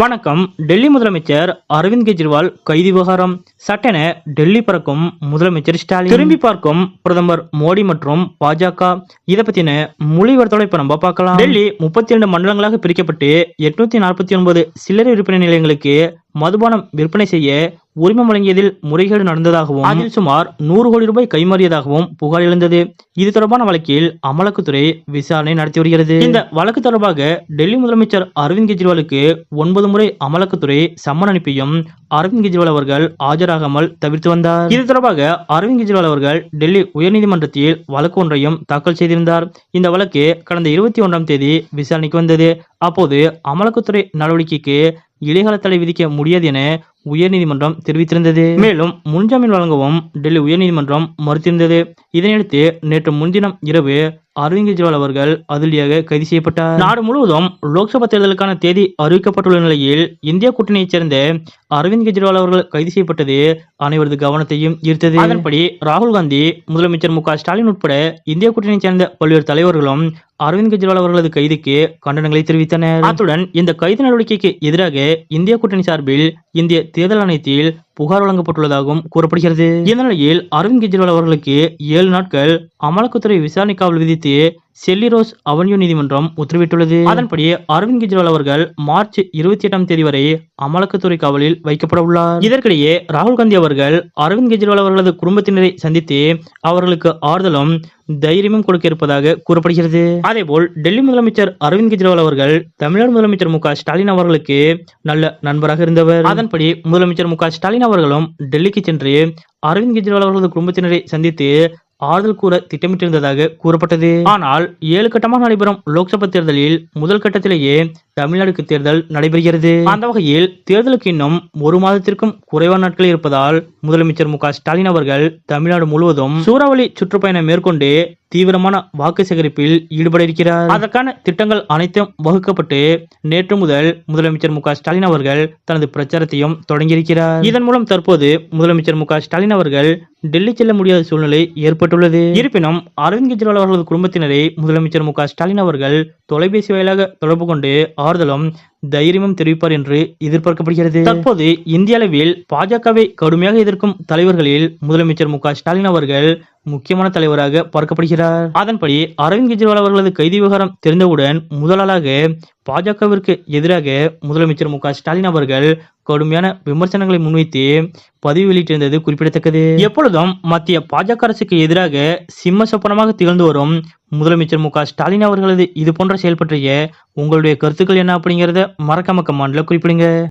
வணக்கம். டெல்லி முதலமைச்சர் அரவிந்த் கெஜ்ரிவால் கைது விவகாரம். சட்டென டெல்லி பறக்கும் முதலமைச்சர் ஸ்டாலின். திரும்பி பார்க்கும் பிரதமர் மோடி மற்றும் பாஜக. இதை பத்தின மொழிவர்த்தோட இப்ப நம்ம பார்க்கலாம். டெல்லி முப்பத்தி இரண்டு மண்டலங்களாக பிரிக்கப்பட்டு எட்நூத்தி நாற்பத்தி ஒன்பது சில்லறை விற்பனை நிலையங்களுக்கு மதுபானம் விற்பனை செய்ய உரிமம் வழங்கியதில் முறைகேடு நடந்ததாகவும் அதில் சுமார் நூறு கோடி ரூபாய் கைமாறியதாகவும் புகார் எழுந்தது. இது தொடர்பான வழக்கில் அமலாக்கத்துறை விசாரணை நடத்தி வருகிறது. இந்த வழக்கு தொடர்பாக டெல்லி முதலமைச்சர் அரவிந்த் கெஜ்ரிவாலுக்கு ஒன்பது முறை அமலாக்கத்துறை சம்மன் அனுப்பியும் அரவிந்த் கெஜ்ரிவால் அவர்கள் ஆஜராகாமல் தவிர்த்து வந்தார். இது தொடர்பாக அரவிந்த் கெஜ்ரிவால் அவர்கள் டெல்லி உயர்நீதிமன்றத்தில் வழக்கு ஒன்றையும் தாக்கல் செய்திருந்தார். இந்த வழக்கு கடந்த இருபத்தி ஒன்றாம் தேதி விசாரணைக்கு வந்தது. அப்போது அமலாக்கத்துறை நடவடிக்கைக்கு இடைக்கால தடை விதிக்க முடியாது என உயர்நீதிமன்றம் தெரிவித்திருந்தது. மேலும் முன்ஜாமீன் வழங்கவும் டெல்லி உயர்நீதிமன்றம் மறுத்திருந்தது. இதனையடுத்து நேற்று முன்தினம் இரவு அரவிந்த் கெஜ்ரிவால் அவர்கள் அதிரடியாக கைது செய்யப்பட்டார். நாடு முழுவதும் லோக்சபா தேர்தலுக்கான தேதி அறிவிக்கப்பட்டுள்ள நிலையில் இந்திய கூட்டணியைச் சேர்ந்த அரவிந்த் கெஜ்ரிவால் அவர்கள் கைது செய்யப்பட்டது அனைவரது கவனத்தையும் ஈர்த்தது. அதன்படி ராகுல் காந்தி முதலமைச்சர் மு ஸ்டாலின் உட்பட இந்திய கூட்டணியைச் சேர்ந்த பல்வேறு தலைவர்களும் அரவிந்த் கெஜ்ரிவால் அவர்களது கைதுக்கு கண்டனங்களை தெரிவித்தனர். அத்துடன் இந்த கைது நடவடிக்கைக்கு எதிராக இந்திய கூட்டணி சார்பில் இந்திய தேர்தல் ஆணையத்தில் புகார் வழங்கப்பட்டுள்ளதாகவும் கூறப்படுகிறது. இந்த நிலையில் அரவிந்த் கெஜ்ரிவால் அவர்களுக்கு ஏழு நாட்கள் அமலாக்கத்துறை விசாரணை காவல் விதித்து செல்லி ரோஸ் அவென்யூ நீதிமன்றம் உத்தரவிட்டுள்ளது. அதன்படி அரவிந்த் கெஜ்ரிவால் அவர்கள் மார்ச் இருபத்தி எட்டாம் தேதி வரை அமலாக்கத்துறை காவலில் வைக்கப்பட உள்ளார். இதற்கிடையே ராகுல் காந்தி அவர்கள் அரவிந்த் கெஜ்ரிவால் அவர்களது குடும்பத்தினரை சந்தித்து அவர்களுக்கு ஆறுதலும் தைரியமும் கொடுக்க இருப்பதாக கூறப்படுகிறது. அதேபோல் டெல்லி முதலமைச்சர் அரவிந்த் கெஜ்ரிவால் அவர்கள் தமிழ்நாடு முதலமைச்சர் மு ஸ்டாலின் அவர்களுக்கு நல்ல நண்பராக இருந்தவர். அதன்படி முதலமைச்சர் மு ஸ்டாலின் அவர்களும் டெல்லிக்கு சென்று அரவிந்த் கெஜ்ரிவால் அவர்களது குடும்பத்தினரை சந்தித்து ஆறுதல் கூற திட்டமிட்டிருந்ததாக கூறப்பட்டது. ஆனால் ஏழு கட்டமாக நடைபெறும் லோக்சபா தேர்தலில் முதல் கட்டத்திலேயே தமிழ்நாடுக்கு தேர்தல் நடைபெறுகிறது. அந்த வகையில் தேர்தலுக்கு இன்னும் ஒரு மாதத்திற்கும் குறைவான நாட்கள் இருப்பதால் முதலமைச்சர் மு ஸ்டாலின் அவர்கள் தமிழ்நாடு முழுவதும் சூறாவளி சுற்றுப்பயணம் மேற்கொண்டு தீவிரமான வாக்கு சேகரிப்பில் ஈடுபட இருக்கிறார். அதற்கான திட்டங்கள் அனைத்தும் வகுக்கப்பட்டு நேற்று முதல் முதலமைச்சர் மு ஸ்டாலின் அவர்கள் தனது பிரச்சாரத்தையும் தொடங்கியிருக்கிறார். இதன் மூலம் தற்போது முதலமைச்சர் மு ஸ்டாலின் அவர்கள் டெல்லி செல்ல முடியாத சூழ்நிலை ஏற்பட்டுள்ளது. இருப்பினும் அரவிந்த் கெஜ்ரிவால் அவர்களது குடும்பத்தினரை முதலமைச்சர் மு ஸ்டாலின் அவர்கள் தொலைபேசி வாயிலாக தொடர்பு கொண்டு ஆறுதலும் தைரியமும் தெரிவிப்பார் என்று எதிர்பார்க்கப்படுகிறது. தற்போது இந்திய அளவில் பாஜகவை கடுமையாக எதிர்க்கும் தலைவர்களில் முதலமைச்சர் மு ஸ்டாலின் அவர்கள் முக்கியமான தலைவராக பார்க்கப்படுகிறார். அதன்படி அரவிந்த் கெஜ்ரிவால் அவர்களது கைது விவகாரம் தெரிந்தவுடன் முதலாளாக பாஜகவிற்கு எதிராக முதலமைச்சர் மு ஸ்டாலின் அவர்கள் கடுமையான விமர்சனங்களை முன்வைத்து பதிவு வெளியிட்டிருந்தது குறிப்பிடத்தக்கது. எப்பொழுதும் மத்திய பாஜக அரசுக்கு எதிராக சிம்ம சொப்பனமாக திகழ்ந்து வரும் முதலமைச்சர் மு ஸ்டாலின் அவர்களது இது போன்ற செயல் பற்றிய உங்களுடைய கருத்துக்கள் என்ன அப்படிங்கறத மறக்காம கமாண்ட்ல குறிப்பிடுங்க.